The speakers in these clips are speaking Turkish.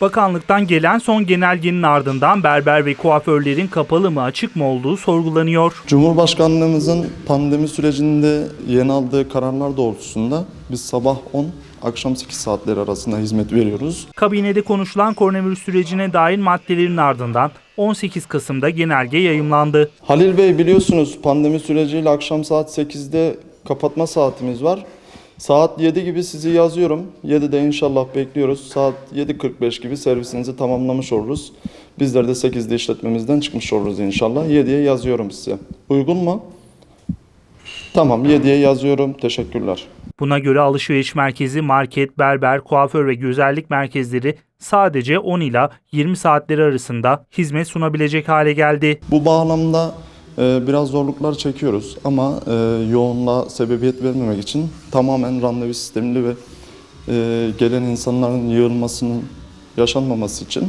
Bakanlıktan gelen son genelgenin ardından berber ve kuaförlerin kapalı mı açık mı olduğu sorgulanıyor. Cumhurbaşkanlığımızın pandemi sürecinde yeni aldığı kararlar doğrultusunda biz sabah 10, akşam 8 saatleri arasında hizmet veriyoruz. Kabinede konuşulan koronavirüs sürecine dair maddelerin ardından 18 Kasım'da genelge yayımlandı. Halil Bey biliyorsunuz pandemi süreciyle akşam saat 8'de kapatma saatimiz var. Saat 7 gibi sizi yazıyorum. 7'de inşallah bekliyoruz. Saat 7.45 gibi servisinizi tamamlamış oluruz. Bizler de 8'de işletmemizden çıkmış oluruz inşallah. 7'ye yazıyorum size. Uygun mu? Tamam 7'ye yazıyorum. Teşekkürler. Buna göre alışveriş merkezi, market, berber, kuaför ve güzellik merkezleri sadece 10 ila 20 saatleri arasında hizmet sunabilecek hale geldi. Bu bağlamda biraz zorluklar çekiyoruz ama e, yoğunluğa sebebiyet vermemek için tamamen randevu sistemli ve e, gelen insanların yığılmasının yaşanmaması için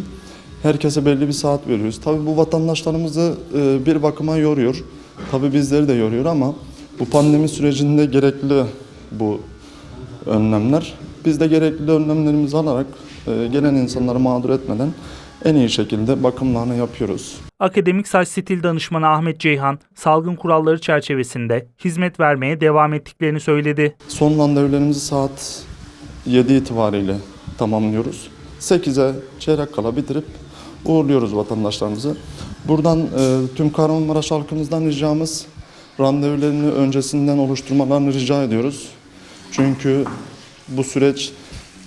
herkese belli bir saat veriyoruz. Tabii bu vatandaşlarımızı e, bir bakıma yoruyor. Tabii bizleri de yoruyor ama bu pandemi sürecinde gerekli bu önlemler. Biz de gerekli önlemlerimizi alarak gelen insanları mağdur etmeden en iyi şekilde bakımlarını yapıyoruz. Akademik saç stil danışmanı Ahmet Ceyhan, salgın kuralları çerçevesinde hizmet vermeye devam ettiklerini söyledi. Son randevularımızı saat 7 itibariyle tamamlıyoruz. 8'e çeyrek kala bitirip uğurluyoruz vatandaşlarımızı. Buradan e, tüm Kahramanmaraş halkımızdan ricamız randevularını öncesinden oluşturmalarını rica ediyoruz. Çünkü bu süreç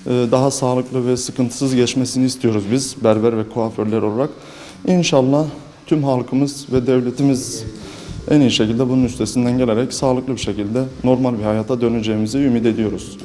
daha sağlıklı ve sıkıntısız geçmesini istiyoruz biz berber ve kuaförler olarak. İnşallah tüm halkımız ve devletimiz en iyi şekilde bunun üstesinden gelerek sağlıklı bir şekilde normal bir hayata döneceğimizi ümit ediyoruz.